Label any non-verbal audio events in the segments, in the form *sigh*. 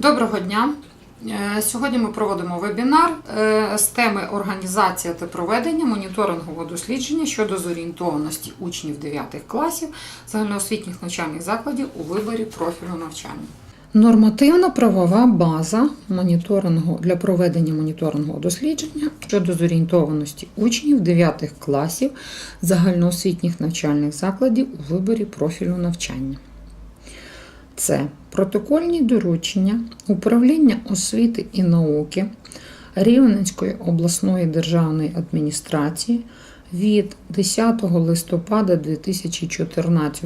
Доброго дня! Е, Сьогодні ми проводимо вебінар е, з теми організація та проведення моніторингового дослідження щодо зорієнтованості учнів 9 класів загальноосвітніх навчальних закладів у виборі профілю навчання. Нормативно-правова база моніторингу для проведення моніторингового дослідження щодо зорієнтованості учнів 9 класів загальноосвітніх навчальних закладів у виборі профілю навчання. Це протокольні доручення управління освіти і науки Рівненської обласної державної адміністрації від 10 листопада 2014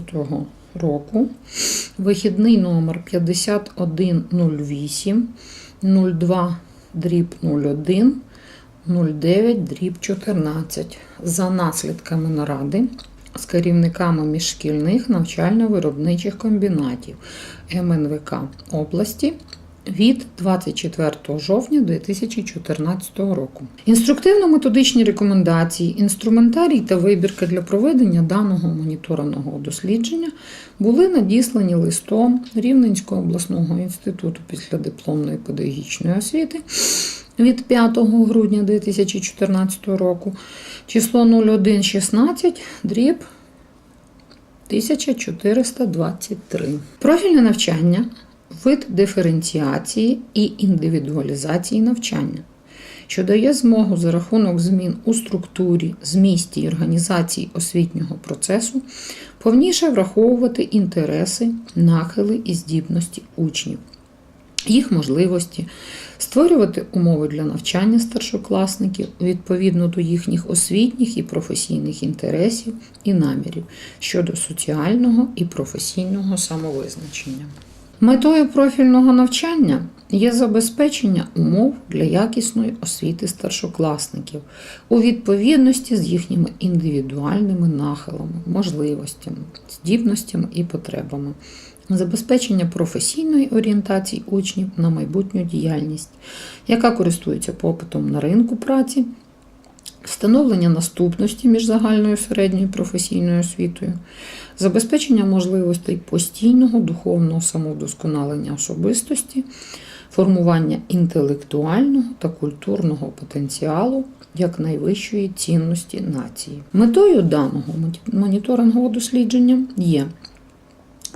року, вихідний номер 5108 02 дріб 01 09 дріб 14 за наслідками наради з керівниками міжшкільних навчально-виробничих комбінатів МНВК області від 24 жовтня 2014 року. Інструктивно-методичні рекомендації, інструментарій та вибірка для проведення даного моніторингового дослідження були надіслані листом Рівненського обласного інституту післядипломної педагогічної освіти від 5 грудня 2014 року, число 0116 дріб 1423. Профільне навчання вид диференціації і індивідуалізації навчання, що дає змогу за рахунок змін у структурі, змісті і організації освітнього процесу повніше враховувати інтереси, нахили і здібності учнів їх можливості, створювати умови для навчання старшокласників відповідно до їхніх освітніх і професійних інтересів і намірів щодо соціального і професійного самовизначення. Метою профільного навчання є забезпечення умов для якісної освіти старшокласників у відповідності з їхніми індивідуальними нахилами, можливостями, здібностями і потребами, забезпечення професійної орієнтації учнів на майбутню діяльність, яка користується попитом на ринку праці, встановлення наступності між загальною середньою професійною освітою, забезпечення можливостей постійного духовного самовдосконалення особистості, формування інтелектуального та культурного потенціалу як найвищої цінності нації. Метою даного моніторингового дослідження є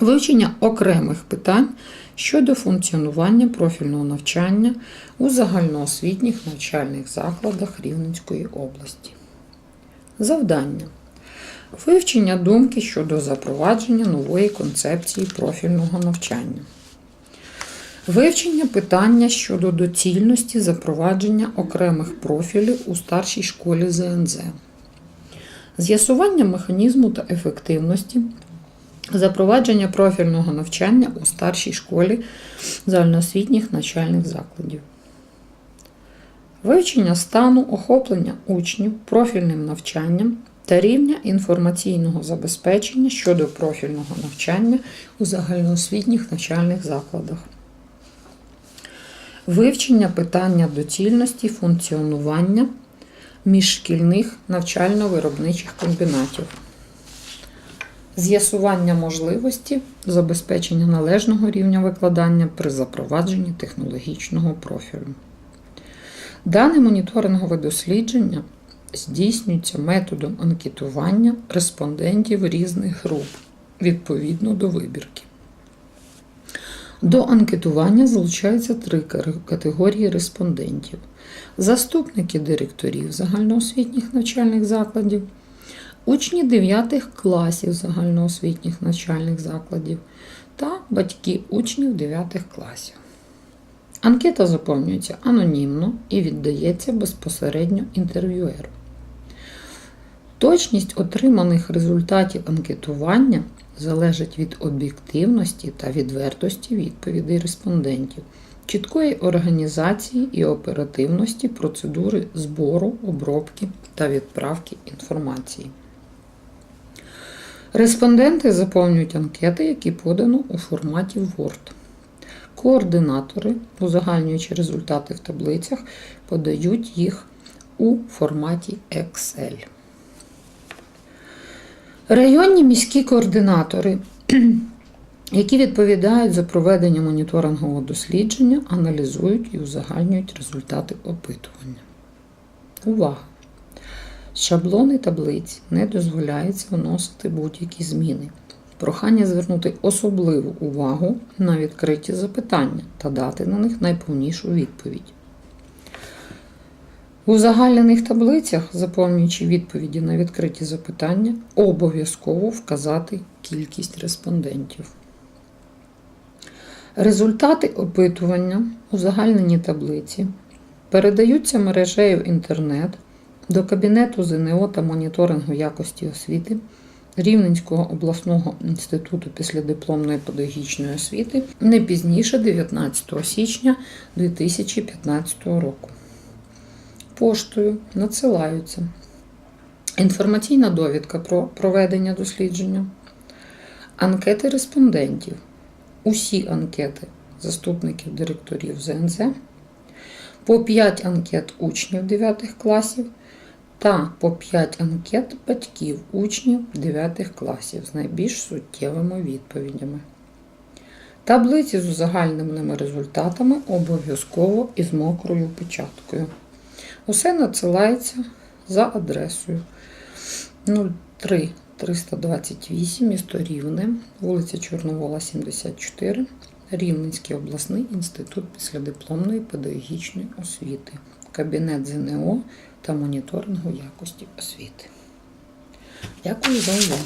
вивчення окремих питань щодо функціонування профільного навчання у загальноосвітніх навчальних закладах Рівненської області. Завдання. Вивчення думки щодо запровадження нової концепції профільного навчання. Вивчення питання щодо доцільності запровадження окремих профілів у старшій школі ЗНЗ. З'ясування механізму та ефективності запровадження профільного навчання у старшій школі загальноосвітніх навчальних закладів. Вивчення стану охоплення учнів профільним навчанням та рівня інформаційного забезпечення щодо профільного навчання у загальноосвітніх навчальних закладах. Вивчення питання доцільності функціонування міжшкільних навчально-виробничих комбінатів. З'ясування можливості забезпечення належного рівня викладання при запровадженні технологічного профілю. Дане моніторингове дослідження здійснюється методом анкетування респондентів різних груп відповідно до вибірки. До анкетування залучаються три категорії респондентів: заступники директорів загальноосвітніх навчальних закладів, учні 9 класів загальноосвітніх навчальних закладів та батьки учнів 9 класів. Анкета заповнюється анонімно і віддається безпосередньо інтерв'юеру. Точність отриманих результатів анкетування залежить від об'єктивності та відвертості відповідей респондентів, чіткої організації і оперативності процедури збору, обробки та відправки інформації. Респонденти заповнюють анкети, які подано у форматі Word. Координатори, узагальнюючи результати в таблицях, подають їх у форматі Excel. Районні міські координатори *clears throat* які відповідають за проведення моніторингового дослідження, аналізують і узагальнюють результати опитування. Увага! Шаблони таблиць не дозволяється вносити будь-які зміни. Прохання звернути особливу увагу на відкриті запитання та дати на них найповнішу відповідь. У узагальнених таблицях, заповнюючи відповіді на відкриті запитання, обов'язково вказати кількість респондентів. Результати опитування у загальненій таблиці передаються мережею інтернет до Кабінету ЗНО та моніторингу якості освіти Рівненського обласного інституту післядипломної педагогічної освіти не пізніше 19 січня 2015 року. Поштою надсилаються. Інформаційна довідка про проведення дослідження, анкети респондентів, усі анкети заступників директорів ЗНЗ, по 5 анкет учнів 9 класів та по 5 анкет батьків учнів 9 класів з найбільш суттєвими відповідями. Таблиці з узагальненими результатами обов'язково із мокрою печаткою. Усе надсилається за адресою 03 328 місто Рівне, вулиця Чорновола, 74, Рівненський обласний інститут післядипломної педагогічної освіти, Кабінет ЗНО та моніторингу якості освіти. Дякую за увагу.